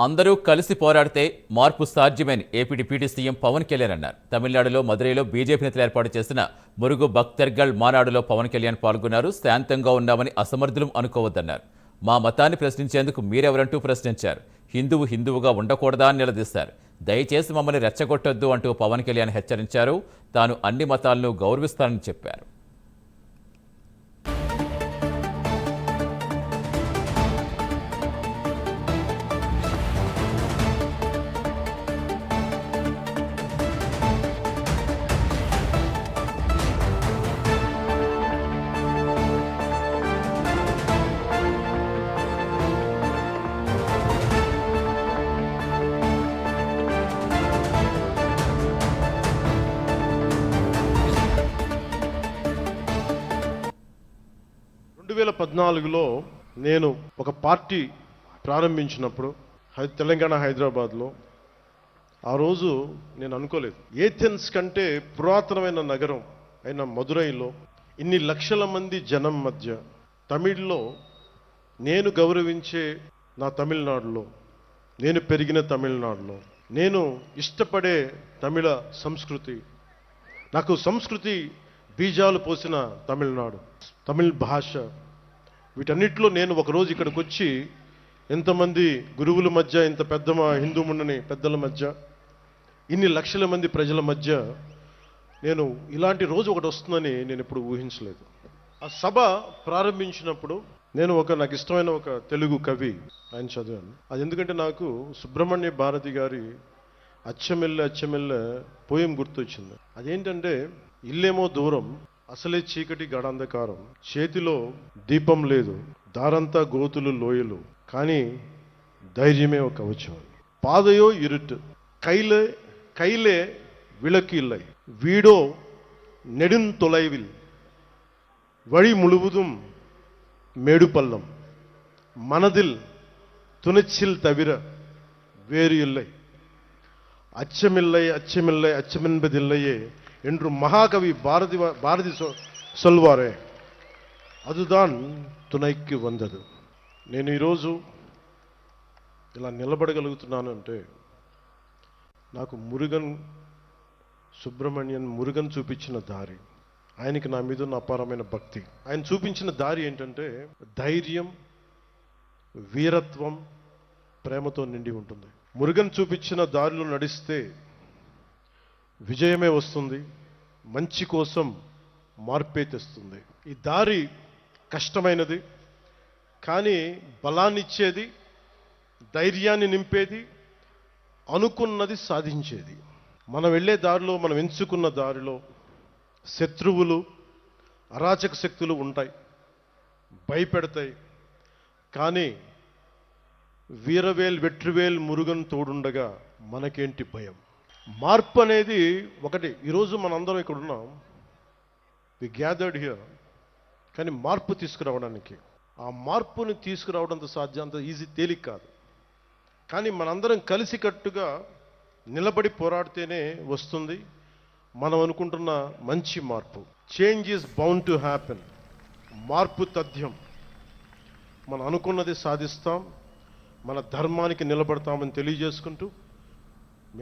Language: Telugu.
అందరూ కలిసి పోరాడితే మార్పు సాధ్యమని AP deputy CM Pawan Kalyan అన్నారు. తమిళనాడులో మదురైలో బీజేపీ నేతలు ఏర్పాటు చేసిన మురుగు భక్తర్గల్ మానాడులో పవన్ కళ్యాణ్ పాల్గొన్నారు. శాంతంగా ఉన్నామని అసమర్థులం అనుకోవద్దన్నారు. మా మతాన్ని ప్రశ్నించేందుకు మీరెవరంటూ ప్రశ్నించారు. హిందువు హిందువుగా ఉండకూడదా అని నిలదీశారు. దయచేసి మమ్మల్ని రెచ్చగొట్టొద్దు అంటూ పవన్ కళ్యాణ్ హెచ్చరించారు. తాను అన్ని మతాలను గౌరవిస్తానని చెప్పారు. వేల పద్నాలుగులో నేను ఒక పార్టీ ప్రారంభించినప్పుడు తెలంగాణ హైదరాబాద్లో ఆ రోజు నేను అనుకోలేదు. ఏథెన్స్ కంటే పురాతనమైన నగరం అయిన మదురైలో ఇన్ని లక్షల మంది జనం మధ్య తమిళ్ళో నేను గౌరవించే నా తమిళనాడులో నేను పెరిగిన తమిళనాడులో నేను ఇష్టపడే తమిళ సంస్కృతి నాకు సంస్కృతి బీజాలు పోసిన తమిళనాడు తమిళ్ భాష వీటన్నిటిలో నేను ఒకరోజు ఇక్కడికి వచ్చి ఎంతమంది గురువుల మధ్య ఇంత పెద్ద మా హిందూ ముండని పెద్దల మధ్య ఇన్ని లక్షల మంది ప్రజల మధ్య నేను ఇలాంటి రోజు ఒకటి వస్తుందని నేను ఎప్పుడు ఊహించలేదు. ఆ సభ ప్రారంభించినప్పుడు నేను ఒక నాకు ఇష్టమైన ఒక తెలుగు కవి ఆయన చదివాను. అది ఎందుకంటే నాకు సుబ్రహ్మణ్య భారతి గారి అచ్చమెల్లె అచ్చమెల్లె పోయం గుర్తొచ్చింది. అదేంటంటే ఇల్లేమో దూరం అసలే చీకటి గడాంధకారం చేతిలో దీపం లేదు దారంతా గోతులు లోయలు కానీ ధైర్యమే ఒక కవచం పాదయో ఇరుట్ కైలే కైలే விளக்கு இல்லை வீடோ நெடுந்தொலைவில் வழி முழுவதும் மேடு பள்ளம் மனதில் துணிச்சில் தவிர வேறு இல்லை அச்சமில்லை அச்சமில்லை அச்சமென்பதில்லையே என்று மகாகவி பாரதி பாரதி சொ- சொல்வாரே அதுதான் తునైకి వందదు నేను ఈరోజు ఇలా నిలబడగలుగుతున్నాను అంటే నాకు మురుగన్ సుబ్రహ్మణ్యన్ మురుగన్ చూపించిన దారి ఆయనకి నా మీద ఉన్న అపారమైన భక్తి ఆయన చూపించిన దారి ఏంటంటే ధైర్యం వీరత్వం ప్రేమతో నిండి ఉంటుంది మురుగన్ చూపించిన దారిలో నడిస్తే విజయమే వస్తుంది మంచి కోసం మార్పే తెస్తుంది. ఈ దారి కష్టమైనది కానీ బలాన్నిచ్చేది ధైర్యాన్ని నింపేది అనుకున్నది సాధించేది. మనం వెళ్ళే దారిలో మనం ఎంచుకున్న దారిలో శత్రువులు అరాచక శక్తులు ఉంటాయి భయపెడతాయి. కానీ వీరవేల్ వెట్రివేల్ మురుగన్ తోడుండగా మనకేంటి భయం? మార్పు అనేది ఒకటి. ఈరోజు మనందరం ఇక్కడ ఉన్నాం. వి గ్యాదర్డ్ హియర్ కానీ మార్పు తీసుకురావడానికి. ఆ మార్పుని తీసుకురావడంతో సాధ్యం అంత ఈజీ తేలిక కాదు. కానీ మనందరం కలిసికట్టుగా నిలబడి పోరాడితేనే వస్తుంది మనం అనుకుంటున్న మంచి మార్పు. Change is bound to happen మార్పు తథ్యం. మనం అనుకున్నది సాధిస్తాం. మన ధర్మానికి నిలబడతామని తెలియజేసుకుంటూ